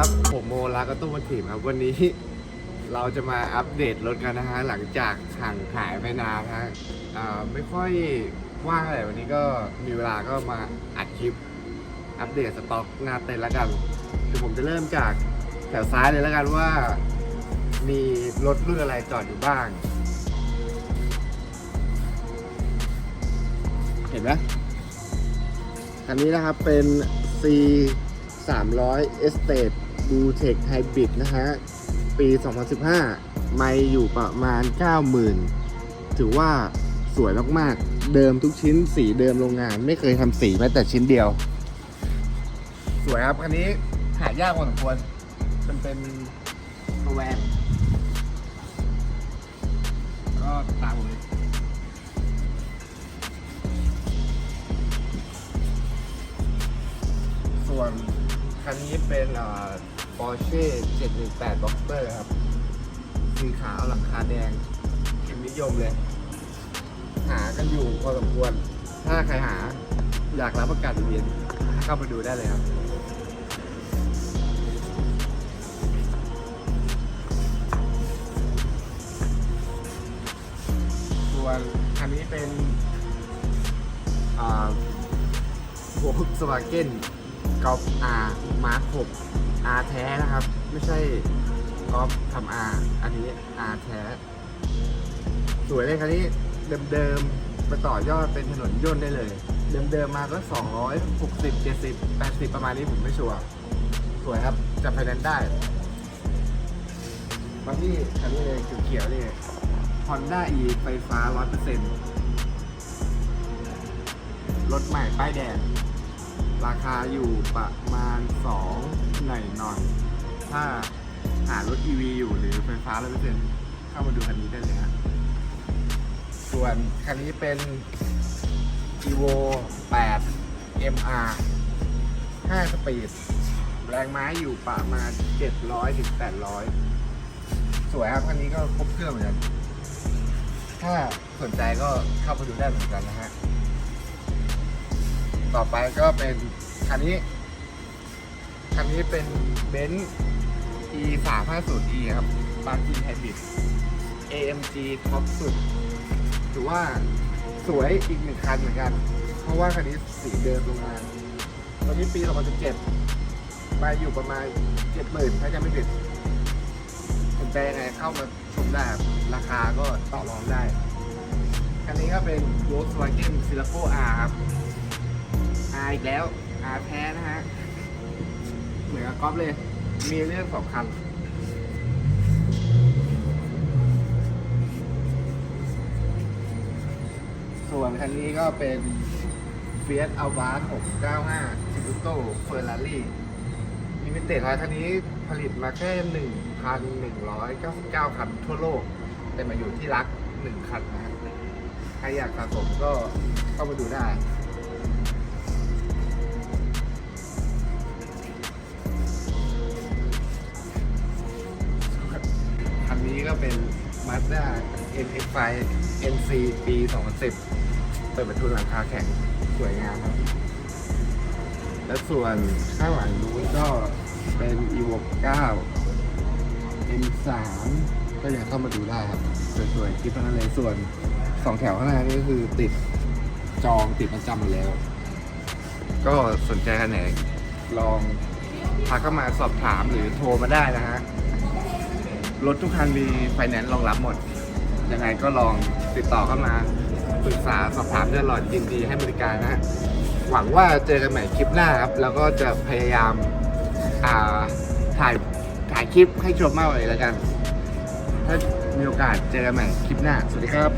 ครับ ผมโมระก็ตู้มาถีบครับ วันนี้เราจะมาอัปเดตรถกันนะฮะ หลังจากห่างหายไปนานฮะไม่ค่อยว่างอะไรวันนี้ก็มีเวลาก็มาอัดคลิป อัปเดตสต็อกหน้าเต็นท์แล้วกันเดี๋ยวผมจะเริ่มจากแถวซ้ายเลยแล้วกันว่า มีรถรุ่นอะไรจอดอยู่บ้าง เห็นไหมคันนี้นะครับเป็น C 300 Estate Blue Tech Hybrid นะฮะ ปี 2015 ไม่อยู่ประมาณ 90,000 ถือว่าสวยมากๆ เดิมทุกชิ้นสีเดิมโรงงาน ไม่เคยทำสีแม้แต่ชิ้นเดียว สวยครับคันนี้หายากพอสมควรมันเป็นตัวแวนก็ตามผมเลยส่วนคันนี้เป็นอ่อ Porsche 718 Boxster ครับสีขาวหลังคาแดงเข็มนิยมเลย หากันอยู่พอสมควร ถ้าใครหาอยากรับประกันเรียนเข้าไปดูได้เลยครับส่วนคันนี้เป็นโวกสวาเก้นกอล์ฟอาร์มาร์คหก อาร์แท้นะครับ ไม่ใช่กอล์ฟทำอาร์อันนี้อาร์แท้ สวยเลยคันนี้เดิมๆไปต่อยอดเป็นถนนย่นได้เลย เดิมๆมาก็260 70 80ประมาณนี้ผมไม่ชัวร์สวยครับจับไฟแนนซ์ได้มาที่คันนี้เลยเขียวๆนี่ Honda e ไฟฟ้า 100%รถใหม่ป้ายแดง ราคาอยู่ประมาณ 2 หน่อยหน่อย ถ้าหารถ EV อยู่หรือไฟฟ้า100%เข้ามาดูคันนี้ได้เลยฮะส่วนคันนี้เป็น evo 8 mr 5 สปีด แรงม้าอยู่ประมาณ 700ถึง800 สวยครับ คันนี้ก็ครบเครื่องเหมือนกัน ถ้าสนใจก็เข้าไปดูได้เหมือนกันนะฮะ ต่อไปก็เป็นคันนี้ คันนี้เป็นเบนซ์ e 3 5 0 e ครับบางทีไฮบริด AMG ท็อปสุด ถือว่าสวยอีกหนึ่งคันเหมือนกัน เพราะว่าคันนี้สีเดิมโรงงานตอนนี้ปี 2017มาอยู่ประมาณ 70,000 ถ้าจะไม่ผิดสนใจยังไงเข้ามาชมได้ครับราคาก็ต่อรองได้ คันนี้ก็เป็น Volkswagen s i l a c o R ครับ R อีกแล้ว R แท้นะฮะ เหมือนกับก๊อฟเลย มีเรื่องสองคันส่วนคันนี้ก็เป็น Fiat Alba 695 t i b u t o Ferrari ลิมิเต็ดคันนี้ผลิตมาแค่ 1,199 คันทั่วโลก แต่มาอยู่ที่รัก 1 คันนะฮะใครอยากสะสมก็เข้ามาดูได้ Mazda MX-5 NC ปี 2010 เปิดประทุนหลังคาแข็งสวยงามครับ และส่วนข้างหลังนู้นก็เป็น Evo 9 M3 ก็ยังเข้ามาดูได้ครับ สวยๆคลิปนั้นเลยส่วนสองแถวข้างหน้านี่ก็คือติดจองติดประจำอยู่แล้ว ก็สนใจคันไหนลองทักเข้ามาสอบถามหรือโทรมาได้นะฮะ รถทุกคันมีไฟแนนซ์รองรับหมด ยังไงก็ลองติดต่อเข้ามาปรึกษาสอบถามได้ตลอดยินดีให้บริการนะฮะหวังว่าเจอกันใหม่คลิปหน้าครับ แล้วก็จะพยายามอ่าถ่ายถ่ายคลิปให้ชมมากกว่านี้แล้วกัน ถ้ามีโอกาสเจอกันใหม่คลิปหน้า สวัสดีครับ